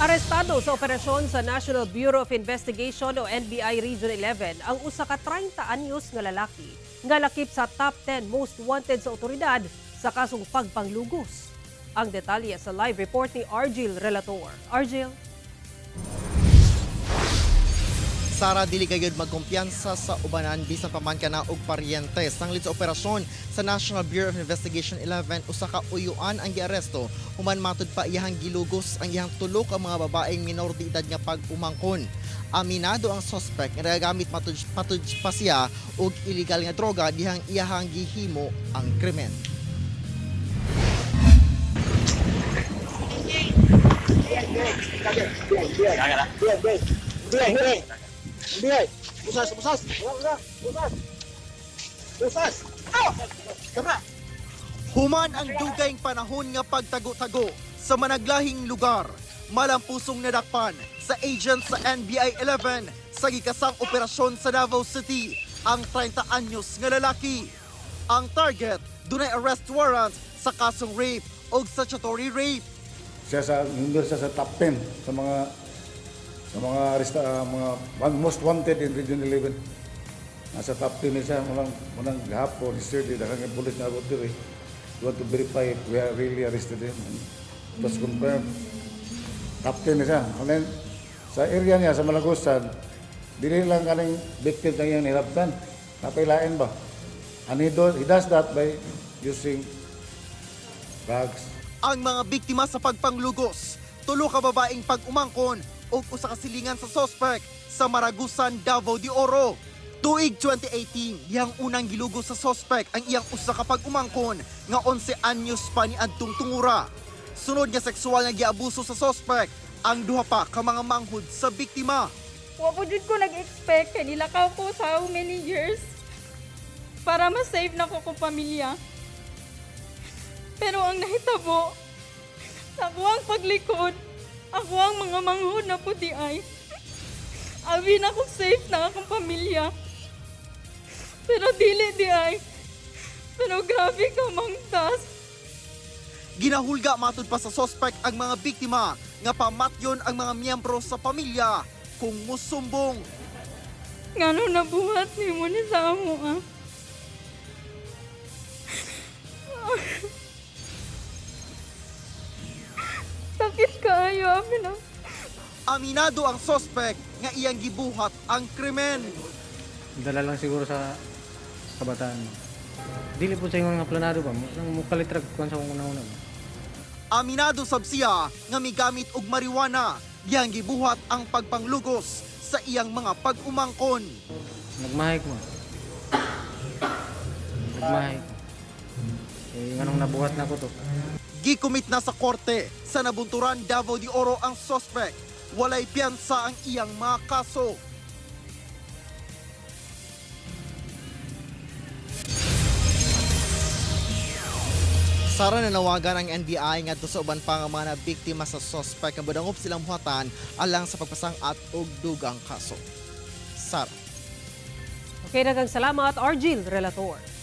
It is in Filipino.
Arestado sa operasyon sa National Bureau of Investigation o NBI Region 11 ang usa ka 30 anyos nga lalaki nga lakip sa top 10 most wanted sa otoridad sa kasong pagpanglugos. Ang detalye sa live report ni Argil Relator. Argil? Sara dili gayud magkumpiyansa sa ubanan bisan pa man kana og paryente. Sanglit sa operasyon sa National Bureau of Investigation 11 usa ka uyuan ang giaresto. Human matud pa iyang gilugos ang iyang tulo ka mga babaeng minor de edad nga pag-umangkon. Aminado ang suspect nga nagagamit matud patud pa siya og illegal nga droga dihang iyahang gihimo ang krimen. Biay, Biay. Busas, busas. Busas, busas. Busas. Ah! Tama. Human ang dugayng panahon nga pagtago-tago sa managlahing lugar. Malampusong nadakpan sa agent sa NBI 11 sa gikasang operasyon sa Davao City ang 30 anyos nga lalaki. Ang target, dunay arrest warrant sa kasong rape o statutory rape. siya sa siya sa top 10 sa mga sa mga aresta ah, mga most wanted in Region 11. Nasa top 10 ni siya walang walang gahapon yesterday nga pulis na abot diri. We want to verify if we are really arrested him. It was confirmed. Top 10 ni siya. And then, sa area niya sa Malagusan, dili lang kaning victim na iyang nilabtan. Napailain ba? And he, do, he does that by using drugs, Ang mga biktima sa pagpanglugos, tulo ka babaeng pag-umangkon o usa ka silingan sa suspect sa Maragusan, Davao de Oro. Tuig 2018, iyang unang gilugos sa suspect ang iyang usa ka pag-umangkon nga 11 anyos pa ni adtong tungura. Sunod nga sexual nga giabuso sa suspect ang duha pa ka mga manghud sa biktima. Wa po jud ko nag-expect kay nilakaw ko sa how many years para ma-save na ko kong pamilya. Pero ang nahitabo, ako ang paglikod, ako ang mga manghod na puti ay. Abi na ko safe na akong pamilya. Pero dili di ay. Pero grabe ka mangtas. Ginahulga matud pa sa suspect ang mga biktima nga pamatyon ang mga miyembro sa pamilya kung musumbong. Ngano nabuhat ni mo ni sa amo ah. Amin ah. Aminado ang suspect nga iyang gibuhat ang krimen. Dala lang siguro sa kabataan. Dili po sa inyo nga planado ba? Nang mukalitrag kuan sa kung una-una ba? Aminado sab siya nga migamit og marijuana. Iyang gibuhat ang pagpanglugos sa iyang mga pag-umangkon. Nagmahay ko. Nagmahay ko. Eh, nganong nabuhat na ko to. Gikumit na sa korte sa nabunturan Davao de Oro ang suspect. Walay piyansa ang iyang mga kaso. Sara nanawagan ang NBI ngadto sa uban pa nga mga biktima sa suspect nga budangop silang buhatan alang sa pagpasang-at og dugang kaso. Sara Okay, nagang salamat, Argil Relator.